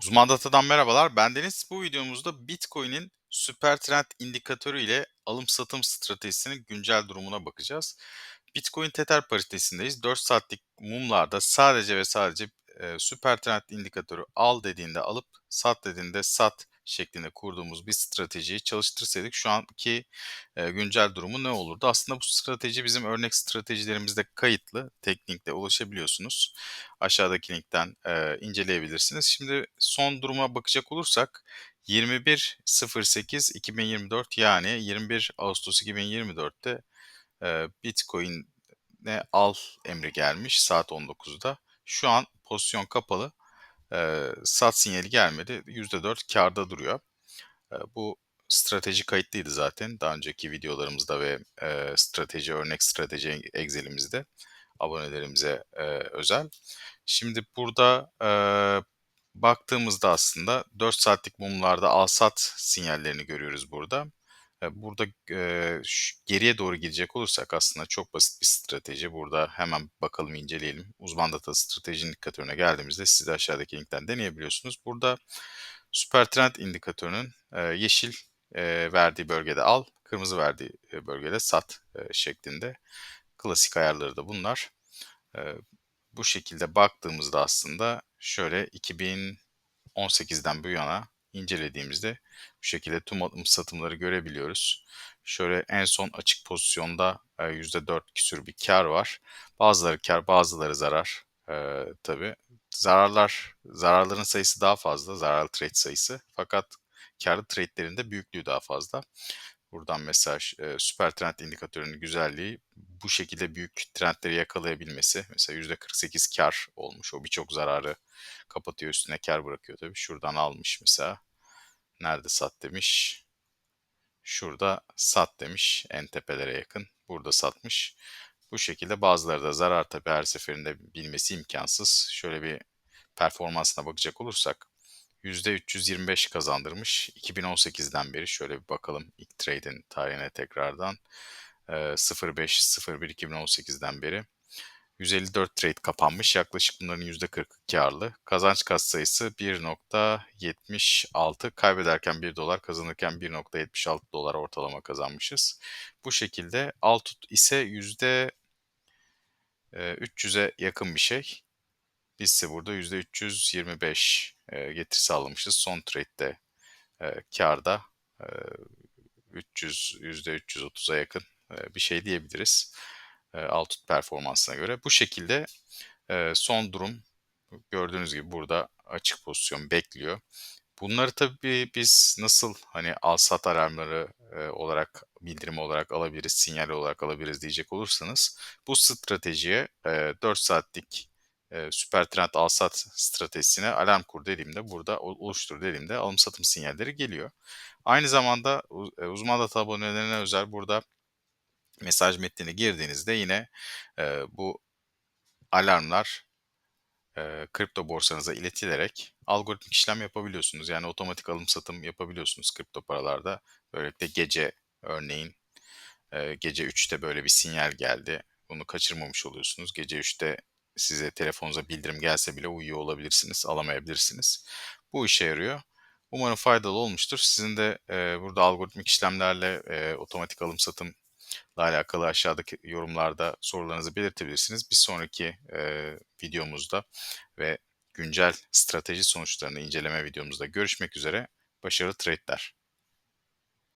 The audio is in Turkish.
Uzman Data'dan merhabalar. Ben Deniz. Bu videomuzda Bitcoin'in süper trend indikatörü ile alım satım stratejisinin güncel durumuna bakacağız. Bitcoin Tether paritesindeyiz. 4 saatlik mumlarda sadece ve sadece e, süper trend indikatörü al dediğinde alıp sat dediğinde sat şeklinde kurduğumuz bir stratejiyi çalıştırsaydık şu anki güncel durumu ne olurdu? Aslında bu strateji bizim örnek stratejilerimizde kayıtlı. Teknikle ulaşabiliyorsunuz. Aşağıdaki linkten inceleyebilirsiniz. Şimdi son duruma bakacak olursak 21.08.2024 yani 21 Ağustos 2024'te e, Bitcoin'e al emri gelmiş saat 19'da. Şu an pozisyon kapalı. E, sat sinyali gelmedi. %4 karda duruyor. E, bu strateji kayıtlıydı zaten daha önceki videolarımızda ve e, strateji örnek strateji Excel'imizde abonelerimize e, özel. Şimdi burada e, baktığımızda aslında 4 saatlik mumlarda al-sat sinyallerini görüyoruz burada. Burada e, geriye doğru gidecek olursak aslında çok basit bir strateji. Burada hemen bakalım inceleyelim. Uzman data strateji indikatörüne geldiğimizde siz de aşağıdaki linkten deneyebiliyorsunuz. Burada süper trend indikatörünün e, yeşil e, verdiği bölgede al, kırmızı verdiği bölgede sat e, şeklinde. Klasik ayarları da bunlar. E, bu şekilde baktığımızda aslında şöyle 2018'den bu yana incelediğimizde bu şekilde tüm alım satımları görebiliyoruz. Şöyle en son açık pozisyonda %4 küsür bir kar var. Bazıları kar, bazıları zarar. Ee, tabii zararlar, zararların sayısı daha fazla, zararlı trade sayısı. Fakat karlı trade'lerin de büyüklüğü daha fazla. Buradan mesela e, süper trend indikatörünün güzelliği bu şekilde büyük trendleri yakalayabilmesi. Mesela %48 kar olmuş. O birçok zararı kapatıyor üstüne kar bırakıyor tabii. Şuradan almış mesela. Nerede sat demiş. Şurada sat demiş en tepelere yakın. Burada satmış. Bu şekilde bazıları da zarar tabii her seferinde bilmesi imkansız. Şöyle bir performansına bakacak olursak %325 kazandırmış. 2018'den beri şöyle bir bakalım ilk trade'in tarihine tekrardan. 05-01-2018'den beri 154 trade kapanmış. Yaklaşık bunların %40 karlı. Kazanç kat sayısı 1.76. Kaybederken 1 dolar, kazanırken 1.76 dolar ortalama kazanmışız. Bu şekilde Altut ise %300'e yakın bir şey. Biz ise burada %325 e, getiri sağlamışız. Son trade'de e, karda e, 300 %330'a yakın e, bir şey diyebiliriz. E, Altut performansına göre. Bu şekilde e, son durum gördüğünüz gibi burada açık pozisyon bekliyor. Bunları tabii biz nasıl hani al sat alarmları e, olarak bildirim olarak alabiliriz, sinyal olarak alabiliriz diyecek olursanız bu stratejiye e, 4 saatlik e, süper trend al sat stratejisine alarm kur dediğimde burada oluştur dediğimde alım satım sinyalleri geliyor. Aynı zamanda uzman data abonelerine özel burada mesaj metnini girdiğinizde yine bu alarmlar kripto borsanıza iletilerek algoritmik işlem yapabiliyorsunuz. Yani otomatik alım satım yapabiliyorsunuz kripto paralarda. Böylelikle gece örneğin gece 3'te böyle bir sinyal geldi. Bunu kaçırmamış oluyorsunuz. Gece 3'te size telefonunuza bildirim gelse bile uyuyor olabilirsiniz, alamayabilirsiniz. Bu işe yarıyor. Umarım faydalı olmuştur. Sizin de e, burada algoritmik işlemlerle e, otomatik alım satım alakalı aşağıdaki yorumlarda sorularınızı belirtebilirsiniz. Bir sonraki e, videomuzda ve güncel strateji sonuçlarını inceleme videomuzda görüşmek üzere. Başarılı trade'ler.